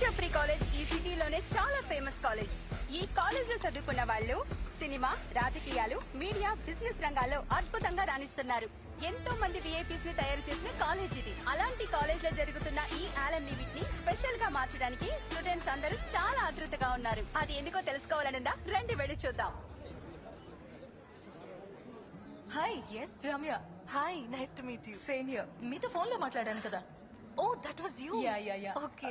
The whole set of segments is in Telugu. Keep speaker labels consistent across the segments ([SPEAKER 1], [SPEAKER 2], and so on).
[SPEAKER 1] జఫ్రీ కాలేజ్ ఈ సిటీలోనే చాలా ఫేమస్ కాలేజ్ ఈ కాలేజ్లో చదువుకున్న వాళ్ళు సినిమా రాజకీయాలు మీడియా బిజినెస్ రంగాల్లో అద్భుతంగా రాణిస్తున్నారు. ఎంతో మంది విఐపీస్ని తయారు చేసిన కాలేజ్ ఇది. అలాంటి కాలేజ్లో జరుగుతున్న ఈ ఆలమ్ మీట్ని స్పెషల్గా మార్చడానికి స్టూడెంట్స్ అందరూ చాలా ఆతృతగా ఉన్నారు. అది ఎందుకో తెలుసుకోవాలనుందా? రండి వెళ్ళి చూద్దాం.
[SPEAKER 2] Hi yes Ramya hi nice to meet you same here మీతో ఫోన్లో మాట్లాడాను కదా.
[SPEAKER 3] ఓ that was you
[SPEAKER 2] ya ya ya
[SPEAKER 3] okay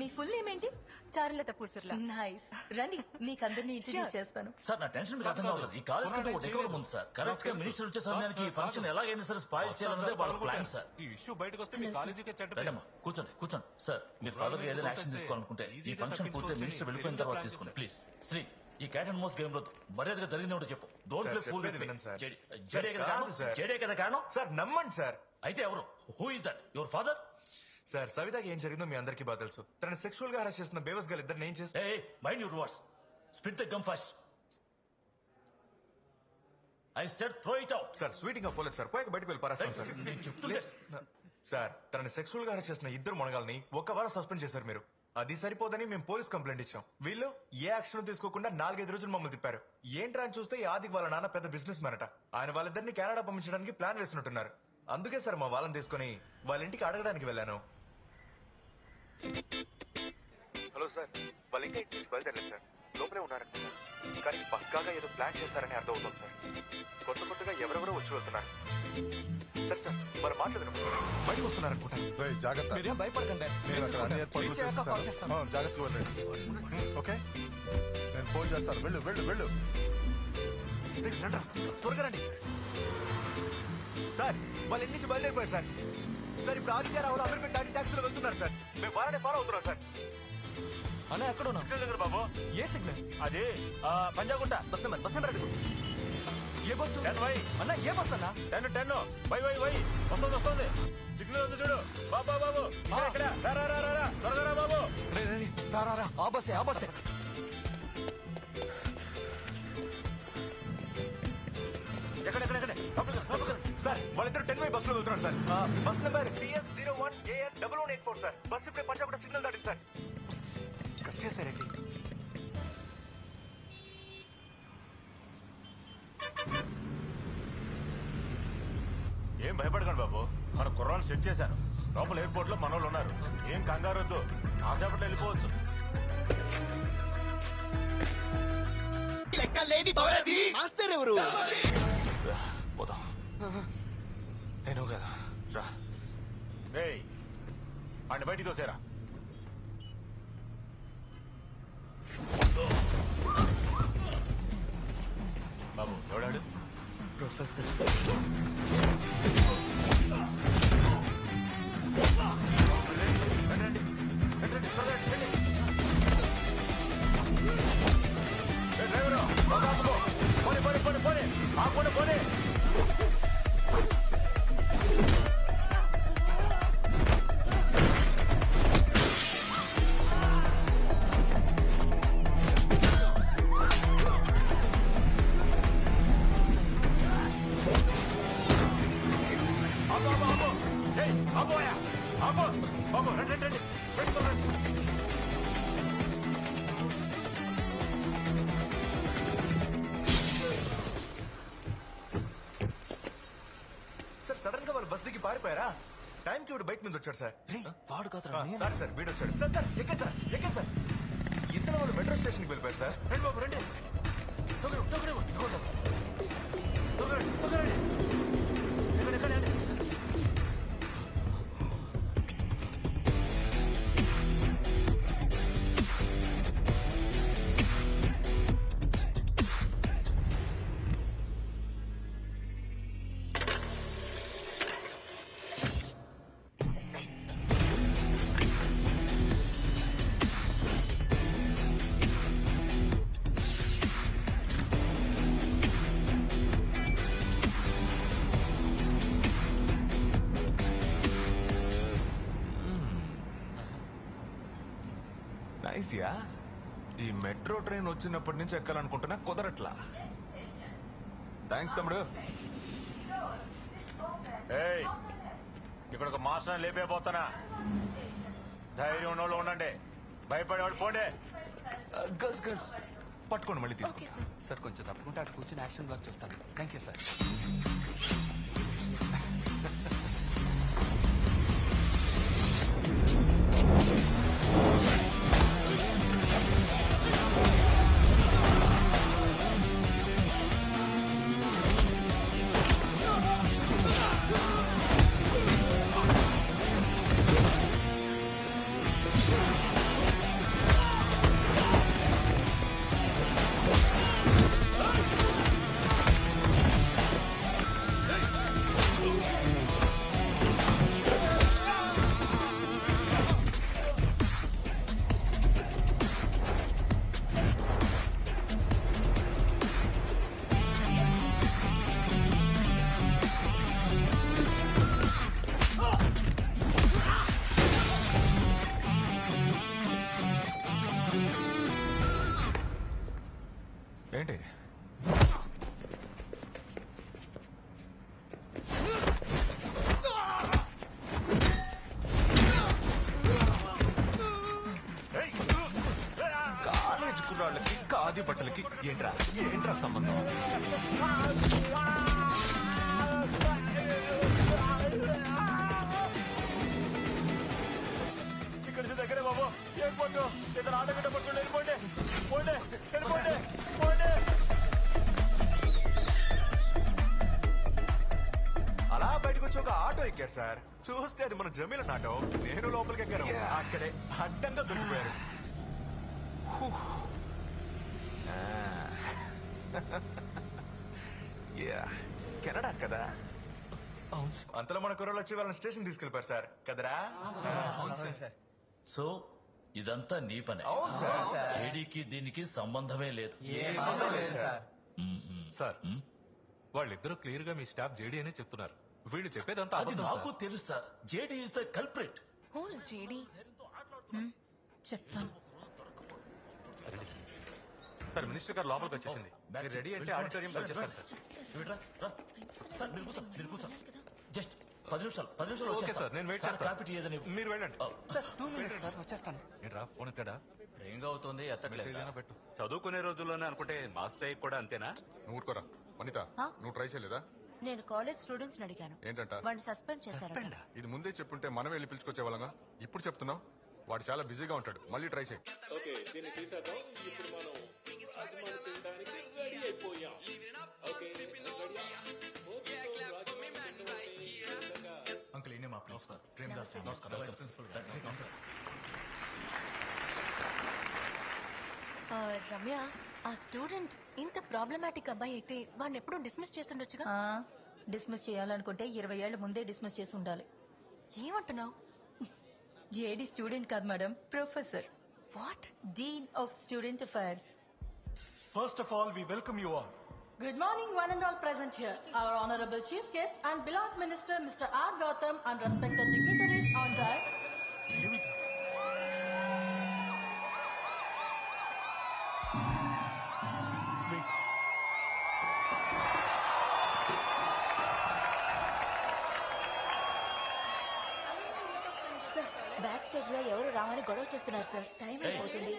[SPEAKER 2] me full name ఏంటి?
[SPEAKER 3] చారులత పూసర్లా
[SPEAKER 2] నైస్ రండి మీకు అందరినీ ఇంట్రడ్యూస్ చేస్తాను.
[SPEAKER 4] సార్ నా టెన్షన్ మీకు అర్థం కావట్లేదు. ఈ కాలేజ్ కంటే ఒక డెకోరం ఉంది సార్. కరెక్ట్గా మినిస్టర్ వచ్చే సమయానికి ఈ ఫంక్షన్ ఎలాగైనా సరే స్పాయిల్ చేయాలన్నదే వాళ్ళ ప్లాన్ సార్.
[SPEAKER 5] ఈ ఇష్యూ బయటకు వస్తే మీ కాలేజీకే చెడ్డ పేరు.
[SPEAKER 4] రండమ్మా కూర్చోండి కూర్చోండి. సార్ మీరు ఫర్దర్గా ఏదైనా యాక్షన్ తీసుకోవాలనుకుంటే ఈ ఫంక్షన్ పూర్తి మినిస్టర్ వెళ్ళిపోయిన తర్వాత తీసుకోండి ప్లీజ్ శ్రీ ఈ క్యాట్ అండ్ మోస్ట్ గేమ్లో మర్యాదగా జరిగింది ఏమిటో చెప్పు డోంట్ ప్లే ఫూల్. జడే కదా కారణం?
[SPEAKER 6] సార్ నమ్మండి సార్
[SPEAKER 4] అయితే ఎవరు? Who is that your father
[SPEAKER 6] sir సవితకి ఏం జరిగిందో మీ అందరికీ బాగా తెలుసు. తనని సెక్షువల్గా హరాస్ చేసిన బేవస్ గారు ఇద్దరు ఏం చేస్తారు
[SPEAKER 4] hey mind your words spit the gum first I said throw it out
[SPEAKER 6] sir స్వీటింగ్ పోలేదు సార్. పోయి బయటకు వెళ్ళి పారేస్తాను సార్.
[SPEAKER 4] నేను చెప్తుంటే
[SPEAKER 6] సార్ తనని సెక్షువల్గా హరాస్ చేసిన ఇద్దరు మొనగాల్ని ఒక వారం సస్పెండ్ చేశారు మీరు. అది సరిపోదని మేము పోలీస్ కంప్లైంట్ ఇచ్చాం. వీళ్ళు ఏ యాక్షన్ తీసుకోకుండా నాలుగైదు రోజులు మమ్మల్ని తిప్పారు. ఏంట్రా అని చూస్తే ఆదికి వాళ్ళ నాన్న పెద్ద బిజినెస్ మ్యానట ఆయన వాళ్ళిద్దరిని కెనడా పంపించడానికి ప్లాన్ వేసినట్టున్నారు అందుకే సార్ మా వాళ్ళని తీసుకొని వాళ్ళ ఇంటికి అడగడానికి వెళ్ళాను. హలో సార్ వాళ్ళ ఇంకా ఇంటి నుంచి బయలుదేరలేదు సార్. లోపలే ఉన్నారనుకుంటా. కానీ పక్కాగా ఏదో ప్లాన్ చేశారని అర్థమవుతుంది సార్. కొత్త కొత్తగా ఎవరెవరో వచ్చి వెళ్తున్నారు. సార్ సార్ మరి మాట్లాడదు. బయటకు వస్తున్నారనుకుంటా.
[SPEAKER 7] రేయ్, జాగ్రత్త.
[SPEAKER 5] మీరేం భయపడకండి.
[SPEAKER 7] నేను అక్కడ అన్ని ఏర్పాట్లు చేసేసాను ఆ, జాగ్రత్తగా వెళ్ళండి. ఓకే? నేను ఫోన్ చేస్తాను. వెళ్ళు వెళ్ళు వెళ్ళు.
[SPEAKER 6] రేయ్, రండ్రా, త్వరగా రండి. సార్ వాళ్ళ ఇంటి నుంచి బయలుదేరిపోయారు సార్. సార్ ఇప్పుడు ఆదిత్య రాహుల్ అమీర్పేట దాటి ట్యాక్సీలో వెళ్తున్నారు సార్. మేము వాళ్ళని ఫాలో అవుతున్నాం సార్.
[SPEAKER 5] అన్న ఎక్కడ ఉన్నా
[SPEAKER 6] దగ్గర బాబు.
[SPEAKER 5] ఏ సిగ్నల్?
[SPEAKER 6] అదే Panjagutta.
[SPEAKER 5] Bus number bus number అడుగు. ఏ బస్సు?
[SPEAKER 6] Ten Y.
[SPEAKER 5] అన్న ఏ బస్ అన్న?
[SPEAKER 6] Ten ten. Y Y Y. వస్తుంది వస్తుంది. సిగ్నల్ ఉంది చూడు. బాబు. బాబు ఇక్కడ, రా రా రా రా, త్వరగా రా బాబు.
[SPEAKER 5] రే రే, రా రా రా. ఆ బస్సే ఆ బస్సే.
[SPEAKER 6] వాళ్ళిద్దరు టెన్ వై బస్లో వెళ్తున్నారు sir bus number PS zero one AN double one eight four sir bus ఇప్పుడే పంజాగుట్ట సిగ్నల్ దాటింది సార్ కట్ చేశారండి
[SPEAKER 8] ఏం భయపడకండి బాబు. మన కుర్రాన్ని సెట్ చేశాను. లోపల ఎయిర్పోర్ట్లో మనోళ్ళు ఉన్నారు. ఏం కంగారు వద్దు. కాసేపట్లో వెళ్ళిపోవచ్చు.
[SPEAKER 4] రా, నేను కదా రా
[SPEAKER 8] రేయ్ వాడిని బయటికి తోసేరా బాబు ఎవడాడు
[SPEAKER 5] ప్రొఫెసర్.
[SPEAKER 8] రే, డ్రైవరు. పోనీ, పోనీ, పోనీ, పోనీ. పోనీ.
[SPEAKER 6] సడన్గా వాళ్ళు బస్ దిగి పారిపోయారా? టైం కి బైక్ మీద వచ్చాడు సార్.
[SPEAKER 5] వాడు
[SPEAKER 6] సార్ సార్ వీడు వచ్చాడు. సార్ సార్ ఎక్కండి సార్ ఎక్కండి సార్. ఇంతలో వాళ్ళు మెట్రో స్టేషన్కి వెళ్ళిపోయారు సార్.
[SPEAKER 8] రండి బాబు రండి.
[SPEAKER 5] నైస్ యా ఈ మెట్రో ట్రైన్ వచ్చినప్పటి నుంచి ఎక్కాలనుకుంటున్నా కుదరట్లా. థ్యాంక్స్ తమ్ముడు.
[SPEAKER 8] ఏయ్ ఇక్కడ ఒక మాస్టర్ లేపేపోతానా ధైర్యం ఉన్నోళ్ళు ఉండండి. భయపడేవాడు పోండే.
[SPEAKER 6] గర్ల్స్ గర్ల్స్ పట్టుకోండి మళ్ళీ తీసుకో.
[SPEAKER 9] సార్. కొంచెం తప్పకుండా అటు కూర్చొని యాక్షన్ బ్లాక్ చూస్తాను. Thank you sir.
[SPEAKER 6] ఖాదీ బట్టలకి ఏంట్రా? ఏంట్రా సంబంధం?
[SPEAKER 8] ఇక్కడ నుంచి దగ్గరే బాబు. ఎయిర్పోర్ట్ ఇద్దరు ఆటోగడ్డ పట్టుకుని వెళ్ళిపోండి. పోండి. వెళ్ళిపోండి. పోండి.
[SPEAKER 6] అలా బయటకు వచ్చి ఒక ఆటో ఎక్కారు సార్. చూస్తే అది మన జమీల ఆటో నేను లోపలికి ఎక్కాను. అక్కడే అడ్డంగా దొరికిపోయారు. కెనడా కదా? అంతలో మన కుర్రలు వచ్చి వాళ్ళని స్టేషన్ తీసుకెళ్ళిపోయారు సార్. కదరా?
[SPEAKER 4] సో ఇదంతా నీ పనే.
[SPEAKER 6] అవును సార్.
[SPEAKER 4] జేడీకి దీనికి సంబంధమే లేదు.
[SPEAKER 5] సార్. వాళ్ళిద్దరూ క్లియర్గా మీ స్టాఫ్ జేడీ అనే చెప్తున్నారు. వీళ్ళు చెప్పేదంతా
[SPEAKER 4] అది
[SPEAKER 5] అబద్ధం
[SPEAKER 4] నాకు
[SPEAKER 5] సార్.
[SPEAKER 4] తెలుసు sir. JD is the culprit
[SPEAKER 2] who's JD చెప్తాను.
[SPEAKER 8] సార్ మినిస్టర్ గారు లోపలికి వచ్చేసింది. మీరు రెడీ అంటే ఆడిటోరియం వచ్చేస్తారు సార్.
[SPEAKER 4] సార్ మీరు కూర్చో మీరు కూర్చో. జస్ట్ పది నిమిషాలు పది నిమిషాలు
[SPEAKER 8] ఓకే
[SPEAKER 4] వచ్చేస్తా.
[SPEAKER 8] సార్ నేను వెయిట్ చేస్తాను
[SPEAKER 4] కాఫీ టీ ఏదని
[SPEAKER 8] మీరు వెళ్ళండి.
[SPEAKER 9] సార్ టూ మినిట్స్ సార్ వచ్చేస్తాను.
[SPEAKER 5] ఏంట్రా ఫోన్ ఎత్తాడా?
[SPEAKER 9] రింగ్ అవుతుంది
[SPEAKER 5] మెసేజ్ అయినా పెట్టు.
[SPEAKER 10] చదువుకునే రోజుల్లోనే అనుకుంటే మాస్టర్ అయ్యి కూడా అంతేనా?
[SPEAKER 7] నువ్వు ఊరుకోరా. వనిత నువ్వు ట్రై చేయలేదా?
[SPEAKER 3] నేను కాలేజ్ స్టూడెంట్స్ అడిగాను.
[SPEAKER 7] ఏంటంట?
[SPEAKER 3] వాడిని సస్పెండ్ చేశారు
[SPEAKER 7] ఇది ముందే చెప్పుంటే మనం వెళ్ళి పిలుచుకొచ్చే వాళ్ళంగా ఇప్పుడు చెప్తున్నావు? వాడు చాలా బిజీగా ఉంటాడు. మళ్ళీ ట్రై చేయి.
[SPEAKER 6] అంకుల్ ఈయనే మా ప్రిన్సిపల్ ప్రేమదాస్
[SPEAKER 2] రమ్య ఆ స్టూడెంట్ ఇంత ప్రాబ్లమాటిక్ అబ్బాయి అయితే వాడిని ఎప్పుడూ డిస్మిస్ చేస్తుండొచ్చుగా?
[SPEAKER 3] డిస్మిస్ చేయాలనుకుంటే ఇరవై ఏళ్ళ ముందే డిస్మిస్ చేసి ఉండాలి.
[SPEAKER 2] ఏమంటున్నావు?
[SPEAKER 3] జేడీ స్టూడెంట్ కాదు madam professor
[SPEAKER 2] what
[SPEAKER 3] dean of student affairs
[SPEAKER 6] First of all, we welcome you all.
[SPEAKER 11] Good morning, one and all present here. Our Honorable Chief Guest and beloved Minister, Mr. R. Gautam, and respected dignitaries on
[SPEAKER 3] the... లో ఎవరు రామని గొడవ చేస్తున్నారు సార్. టైం అయిపోతుంది.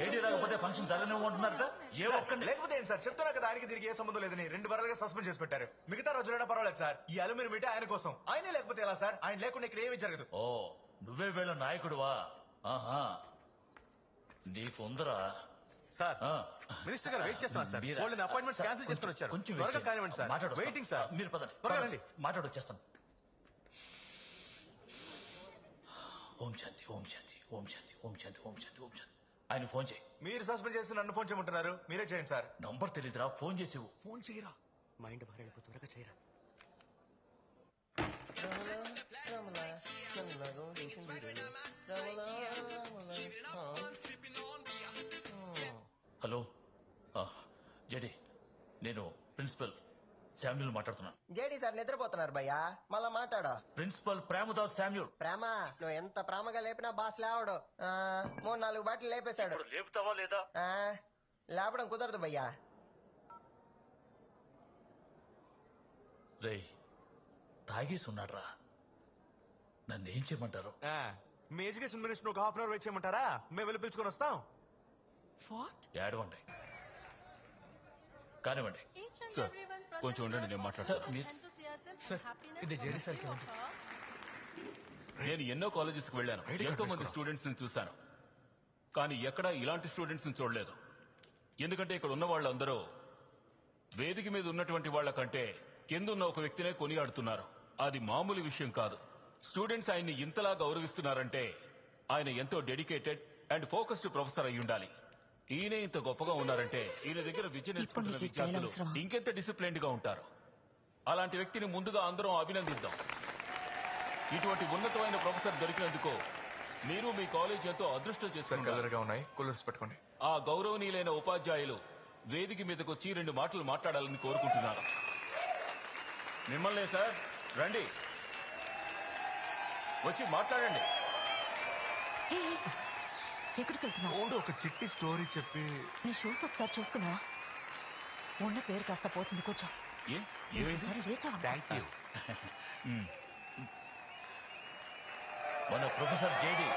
[SPEAKER 3] వీళ్ళు
[SPEAKER 4] రాకపోతే ఫంక్షన్ జరగనివ్వమంటున్నారట ఏ ఒక్కరిని
[SPEAKER 6] లేకపోతే ఏం సార్? చెప్తున్నా కదా ఆయనకి తిరిగి ఏ సంబంధం లేదని. రెండు వారాలుగా సస్పెండ్ చేసి పెట్టారు. మిగతా రోజులైనా పర్వాలేదు సార్. ఈ అలుమిని మీటే ఆయన కోసం. ఆయనే లేకపోతే ఎలా సార్? ఆయన లేకుండా ఇక్కడ ఏమీ జరగదు.
[SPEAKER 4] ఓ నువ్వే వీళ్ళ నాయకుడువా? ఆహా. నీకుందరా?
[SPEAKER 8] సార్
[SPEAKER 4] ఆ.
[SPEAKER 8] మినిస్టర్ గారు వెయిట్ చేస్తున్నారు సార్? వాళ్ళని అపాయింట్మెంట్ క్యాన్సిల్ చేసుకుని వచ్చారు.
[SPEAKER 4] కొంచెం
[SPEAKER 8] త్వరగా కానివ్వండి సార్.
[SPEAKER 4] మాట్లాడొస్తాం.
[SPEAKER 8] Waiting sir.
[SPEAKER 4] మీరు పదండి.
[SPEAKER 8] త్వరగా. రండి.
[SPEAKER 4] మాట్లాడొచ్చేస్తాను. ఓం శాంతి ఓం శాంతి ఓం శాంతి ఓం శాంతి ఓం శాంతి ఓం శాంతి. ఆయన ఫోన్ చేయి.
[SPEAKER 6] మీరు సస్పెండ్ చేసి నన్ను ఫోన్ చేయమంటున్నారు. మీరే చేయండి సార్.
[SPEAKER 4] నంబర్ తెలియదురా ఫోన్ చేసి
[SPEAKER 6] ఫోన్ చేయరా?
[SPEAKER 9] మైండ్ మారేపు త్వరగా చేయరా?
[SPEAKER 4] హలో జేడి నేను ప్రిన్సిపల్. శామ్యుల్ మాట్లాడుతున్నాను
[SPEAKER 12] జేడీ సార్ నిద్రపోతున్నారు భయ్యా. మళ్ళా మాట్లాడు.
[SPEAKER 4] Principal Premadas Samuel.
[SPEAKER 12] ప్రేమ? నువ్వు ఎంత ప్రేమగా లేపినా బాస్ లేవడు. ఆ, మూడు నాలుగు బాటిల్ లేపేశాడు.
[SPEAKER 4] ఇప్పుడు లేపుతావా లేదా?
[SPEAKER 12] ఆ, లేపడం కుదరదు భయ్యా.
[SPEAKER 4] రేయ్ తాగేసి ఉన్నాడ్రా. నన్ను ఏం చేయమంటారు?
[SPEAKER 6] మీ ఎడ్యుకేషన్ మినిస్టర్ ఒక హాఫ్ అవర్ వెయిట్ చేయమంటారా? మేము వెళ్ళి పిలుచుకొని వస్తాం.
[SPEAKER 13] ఏడవండి కానివ్వండి.
[SPEAKER 11] Everyone
[SPEAKER 13] కొంచెం ఉండండి, నేను మాట్లాడతాను.
[SPEAKER 14] ఇది జేడీ సార్
[SPEAKER 13] నేను ఎన్నో కాలేజెస్కి వెళ్ళాను ఎంతో మంది. స్టూడెంట్స్ని చూశాను. కానీ ఎక్కడా ఇలాంటి స్టూడెంట్స్ని చూడలేదు. ఎందుకంటే ఇక్కడ ఉన్న వాళ్ళందరూ వేదిక మీద ఉన్నటువంటి వాళ్ళ కంటే కిందున్న ఒక వ్యక్తినే కొనియాడుతున్నారు. అది మామూలు విషయం కాదు. స్టూడెంట్స్ ఆయన్ని ఇంతలా గౌరవిస్తున్నారంటే ఆయన ఎంతో డెడికేటెడ్ అండ్ ఫోకస్డ్ ప్రొఫెసర్ అయి ఉండాలి ఈయన ఇంత గొప్పగా ఉన్నారంటే ఈయన దగ్గర విద్య నేర్చుకుంటున్న
[SPEAKER 3] నీకు ఈ స్టైల్
[SPEAKER 13] విద్యార్థులు
[SPEAKER 3] అవసరమా?
[SPEAKER 13] ఇంకెంత డిసిప్లైన్డ్గా ఉంటారు? అలాంటి వ్యక్తిని ముందుగా అందరం అభినందిద్దాం. ఇటువంటి ఉన్నతమైన ప్రొఫెసర్ దొరికినందుకు మీరు మీ కాలేజ్ ఎంతో అదృష్టం
[SPEAKER 6] సార్
[SPEAKER 13] చేస్తున్నారు.
[SPEAKER 6] కలర్గా ఉన్నాయి. కూలర్స్ పెట్టుకోండి.
[SPEAKER 13] ఆ గౌరవనీయులైన ఉపాధ్యాయులు వేదిక మీదకి వచ్చి రెండు మాటలు మాట్లాడాలని కోరుకుంటున్నారు. మిమ్మల్ని సార్ రండి. వచ్చి మాట్లాడండి.
[SPEAKER 3] ఎక్కడికి వెళ్తున్నావు?
[SPEAKER 5] ఓడు ఒక చిట్టి స్టోరీ చెప్పి
[SPEAKER 3] నీ షూస్ ఒకసారి చూసుకున్నావా ఉన్న పేరు కాస్త పోతుంది కూర్చో.
[SPEAKER 13] ఏ? ఏమైంది?
[SPEAKER 3] సరే లేచావా?
[SPEAKER 4] థ్యాంక్ యూ
[SPEAKER 13] మన ప్రొఫెసర్ జేడి.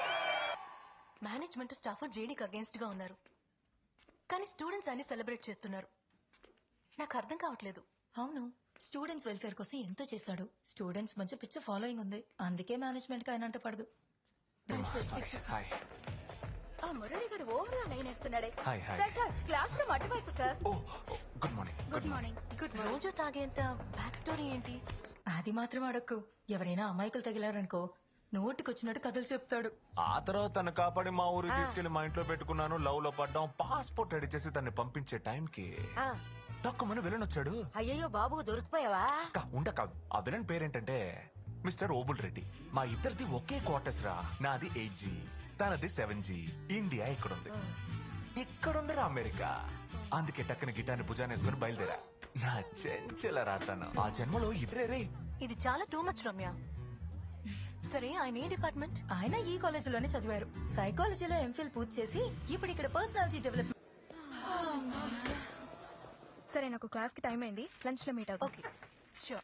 [SPEAKER 2] మేనేజ్మెంట్ స్టాఫ్ జేడీకి అగేన్స్ట్గా ఉన్నారు. కానీ స్టూడెంట్స్ అన్ని సెలబ్రేట్ చేస్తున్నారు. నాకు అర్థం కావట్లేదు.
[SPEAKER 15] అవును. స్టూడెంట్స్ వెల్ఫేర్ కోసం ఎంతో చేశాడు. స్టూడెంట్స్ మధ్య పిచ్చ ఫాలోయింగ్ ఉంది. అందుకే మేనేజ్మెంట్కి ఆయన అంటే పడదు.
[SPEAKER 4] హాయ్
[SPEAKER 16] ఆ మురళిగడు ఓవర్గా
[SPEAKER 4] hi, hi.
[SPEAKER 16] Sir sir class room అటువైపు sir.
[SPEAKER 4] Oh good morning
[SPEAKER 16] good morning. Good
[SPEAKER 2] రోజు తాగేంత బ్యాక్ స్టోరీ ఏంటి?
[SPEAKER 15] అది మాత్రం అడక్కు. ఎవరైనా అమాయకులు తగిలారనుకో నోటికొచ్చినట్టు కథలు చెప్తాడు.
[SPEAKER 5] ఆ తర్వాత తను కాపాడి మా ఊరికి తీసుకెళ్ళి మా ఇంట్లో పెట్టుకున్నాను లవ్లో పడ్డాం పాస్పోర్ట్ రెడీ చేసి తన్ని పంపించే టైంకి తక్కువ విలన్ వచ్చాడు
[SPEAKER 3] అయ్యయ్యో బాబు దొరికిపోయావా?
[SPEAKER 5] అక్క, ఉండక ఆ విలన్ పేరేంటంటే మిస్టర్ ఓబుల్ రెడ్డి. మా ఇద్దరిది ఒకే క్వార్టర్స్ రా నాది ఎయిట్ జీ. తనది సెవెన్ జీ. ఇండియా ఇక్కడుంది. ఇక్కడుందిరా అమెరికా. అందుకే టక్కన గిటాన్ని భుజాన్ని వేసుకుని బయలుదేరా. నా చెంచల రాతను. ఆ జన్మలో ఇద్దరే రే.
[SPEAKER 2] ఇది చాలా టూ మచ్ రమ్య. సరే ఆయన ఏ డిపార్ట్మెంట్?
[SPEAKER 15] ఆయన ఈ కాలేజీలోనే చదివారు. సైకాలజీలో ఎంఫిల్ పూర్తి చేసి ఇప్పుడు ఇక్కడ పర్సనాలిటీ డెవలప్మెంట్
[SPEAKER 16] సరే నాకు క్లాస్కి టైం అయింది. లంచ్లో మీట్ అవుతాం
[SPEAKER 2] ఓకే. షూర్